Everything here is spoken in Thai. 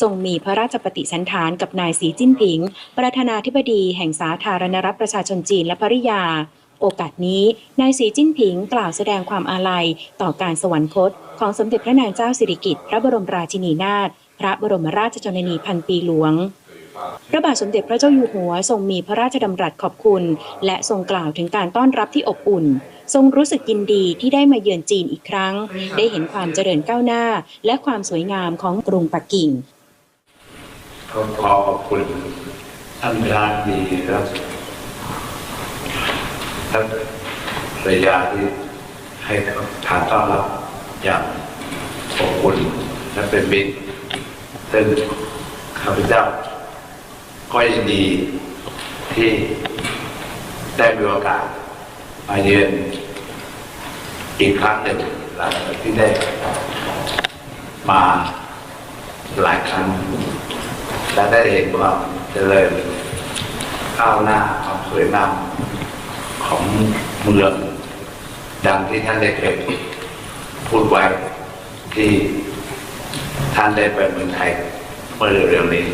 ทรงมีพระราชปฏิสันถานกับนายสีจิ้นผิง ประธานาธิบดีแห่งสาธารณรัฐประชาชนจีนและภริยา โอกาสนี้ นายสีจิ้นผิงกล่าวแสดงความอาลัย ต่อการสวรรคต ของสมเด็จพระนางเจ้าสิริกิติ์พระบรมราชินีนาถพระบรมราชชนนีพันปีหลวงพระบาทสมเด็จพระเจ้าอยู่หัวทรงมีพระราชดำรัสขอบคุณ และทรงกล่าวถึงการต้อนรับที่อบอุ่น ทรงรู้สึกยินดีที่ได้มาเยือนจีนอีกครั้ง ได้เห็นความเจริญก้าวหน้า และความสวยงามของกรุงปักกิ่ง ก็ขอขอบคุณท่านประธานดีครับท่านภรรยาที่ให้การต้อนรับอย่างอบอุ่นและเป็นมิตรซึ่งข้าพเจ้าก็ยินดีที่ได้มีโอกาสมาเยือนอีกครั้งหนึ่งหลังจากที่ได้มาหลายครั้ง และได้เห็นความเจริญก้าวหน้าความสวยงามของเมืองดังที่ท่านได้เคยพูดไว้ที่ท่านได้ไปเมืองไทยเมื่อเร็วๆนี้